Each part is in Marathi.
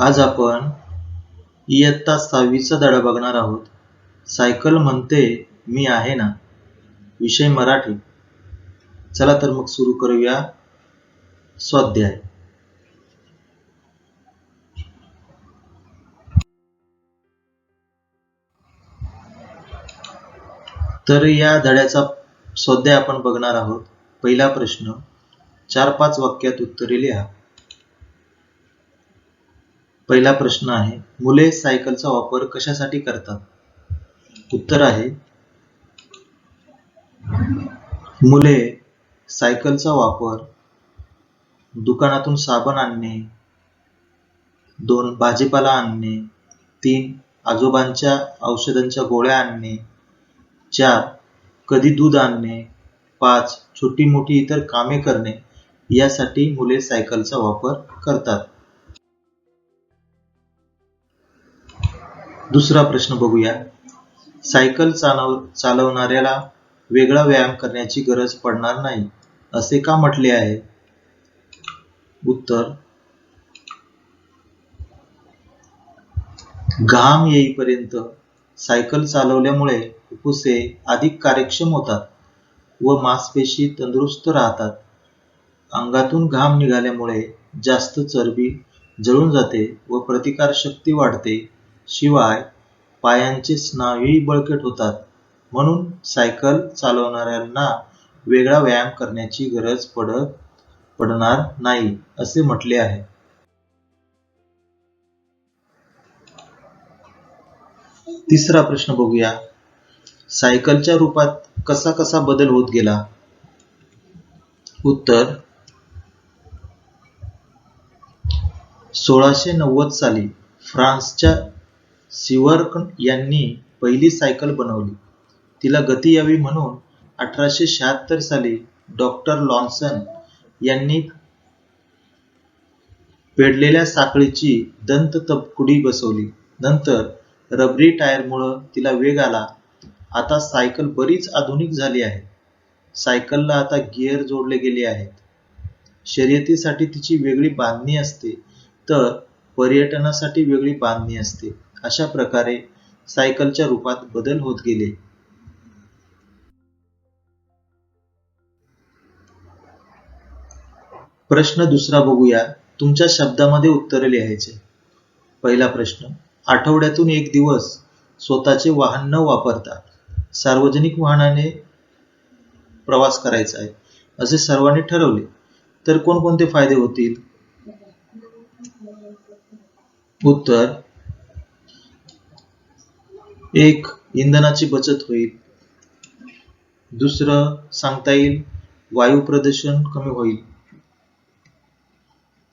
आज आपण इयत्ता सहावीचा धडा बघणार आहोत. सायकल म्हणते मी आहे ना? विषय मराठी. चला तर मग सुरू करूया स्वाध्याय. तर या धड्याचा स्वाध्याय आपण बघणार आहोत. पहिला प्रश्न चार पाच वाक्यात उत्तरे लिहा. पहिला प्रश्न आहे मुले सायकलचा वापर कशासाठी करतात? उत्तर आहे मुले सायकलचा वापर दुकानातून साबण आणणे दोन भाजीपाला आणणे तीन आजोबांच्या औषधांच्या गोळ्या आणणे चार कधी दूध आणणे पाच छोटी मोठी इतर कामे करणे यासाठी मुले सायकलचा वापर करतात. दुसरा प्रश्न बघूया. सायकल चालव चालवणाऱ्याला वेगळा व्यायाम करण्याची गरज पडणार नाही असे का म्हटले आहे? उत्तर घाम येईपर्यंत सायकल चालवल्यामुळे फुफ्फुसे अधिक कार्यक्षम होतात व मांसपेशी तंदुरुस्त राहतात. अंगातून घाम निघाल्यामुळे जास्त चरबी जळून जाते व प्रतिकार शक्ती वाढते. शिवाय पायांचे स्नायूही बळकट होतात. म्हणून सायकल चालवणाऱ्यांना वेगळा व्यायाम करण्याची गरज पडत पडणार नाही असे म्हटले आहे. तिसरा प्रश्न बघूया. सायकलच्या रूपात कसा कसा बदल होत गेला? उत्तर सोळाशे नव्वद साली फ्रान्सच्या सिवर्क यांनी पहिली सायकल बनवली. तिला गती यावी म्हणून अठराशे शहात्तर साली डॉक्टर लॉन्सन यांनी पेडलेल्या साखळीची दंत तपकुडी बसवली. नंतर रबरी टायरमुळं तिला वेग आला. आता सायकल बरीच आधुनिक झाली आहे. सायकलला आता गिअर जोडले गेले आहेत. शर्यतीसाठी तिची वेगळी बांधणी असते तर पर्यटनासाठी वेगळी बांधणी असते. अशा प्रकारे सायकलच्या रूपात बदल होत गेले. प्रश्न दुसरा बघूया. तुमच्या शब्दामध्ये उत्तरे लिहायचे. पहिला प्रश्न आठवड्यातून एक दिवस स्वतःचे वाहन न वापरता सार्वजनिक वाहनाने प्रवास करायचा आहे असे सर्वांनी ठरवले तर कोणकोणते फायदे होतील? उत्तर एक इंधनाची बचत होईल. दुसरं सांगता येईल वायू प्रदूषण कमी होईल.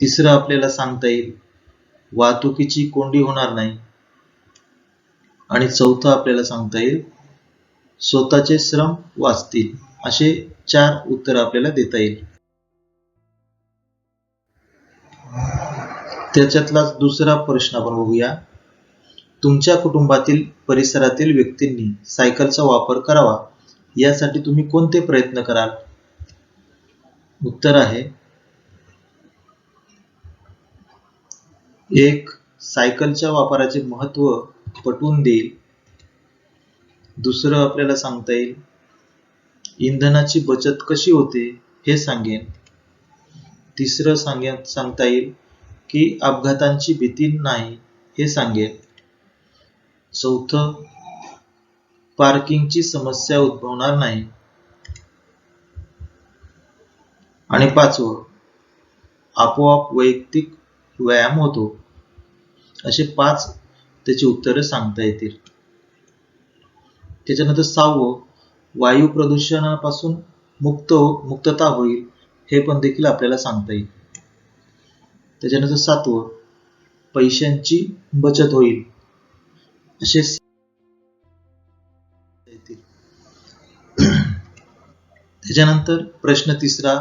तिसरं आपल्याला सांगता येईल वाहतुकीची कोंडी होणार नाही. आणि चौथं आपल्याला सांगता येईल स्वतःचे श्रम वाचतील असे चार उत्तर आपल्याला देता येईल. त्याच्यातलाच दुसरा प्रश्न आपण बघूया. तुमच्या कुटुंबातील परिसरातील व्यक्तींनी सायकलचा वापर करावा यासाठी तुम्ही कोणते प्रयत्न कराल? उत्तर आहे एक सायकलच्या वापराचे महत्त्व पटवून देईल. दुसरं आपल्याला सांगता येईल इंधनाची बचत कशी होते हे सांगेन. तिसरं सांगेन सांगता येईल की अपघातांची भीती नाही हे सांगेन. चौथं पार्किंगची समस्या उद्भवणार नाही. आणि पाचवं आपोआप वैयक्तिक व्यायाम होतो. असे पाच त्याची उत्तरं सांगता येतील. त्याच्यानंतर सहावं वायू प्रदूषणापासून मुक्त हो, मुक्तता होईल हे पण देखील आपल्याला सांगता येईल. त्याच्यानंतर सातवं पैशांची बचत होईल. असे त्याच्यानंतर प्रश्न तिसरा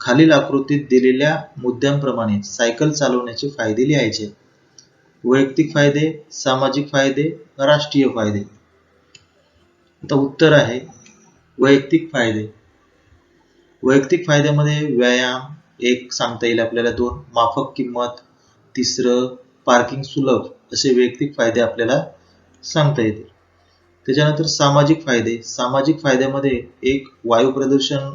खालील आकृतीत दिलेल्या मुद्द्यांप्रमाणे सायकल चालवण्याचे फायदे लिहायचे. वैयक्तिक फायदे सामाजिक फायदे राष्ट्रीय फायदे. आता उत्तर आहे वैयक्तिक फायदे. वैयक्तिक फायद्यामध्ये व्यायाम एक सांगता येईल आपल्याला दोन माफक किंमत तिसरं पार्किंग सुलभ असे वैयक्तिक फायदे आपल्याला सांगता येतील. त्याच्यानंतर सामाजिक फायदे. सामाजिक फायद्यामध्ये एक वायू प्रदूषण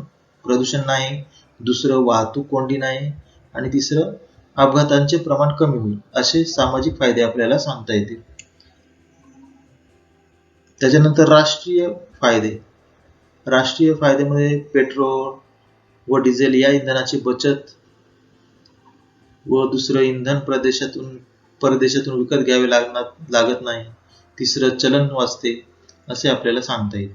प्रदूषण नाही दुसरं वाहतूक कोंडी नाही आणि तिसरं अपघातांचे प्रमाण कमी होईल असे सामाजिक फायदे आपल्याला सांगता येतील. त्याच्यानंतर राष्ट्रीय फायदे. राष्ट्रीय फायद्यामध्ये पेट्रोल व डिझेल या इंधनाची बचत व दुसरं इंधन प्रदेशातून परदेशातून विकत घ्यावे लागणार लागत नाही. तिसरं चलन वाचते असे आपल्याला सांगता येईल.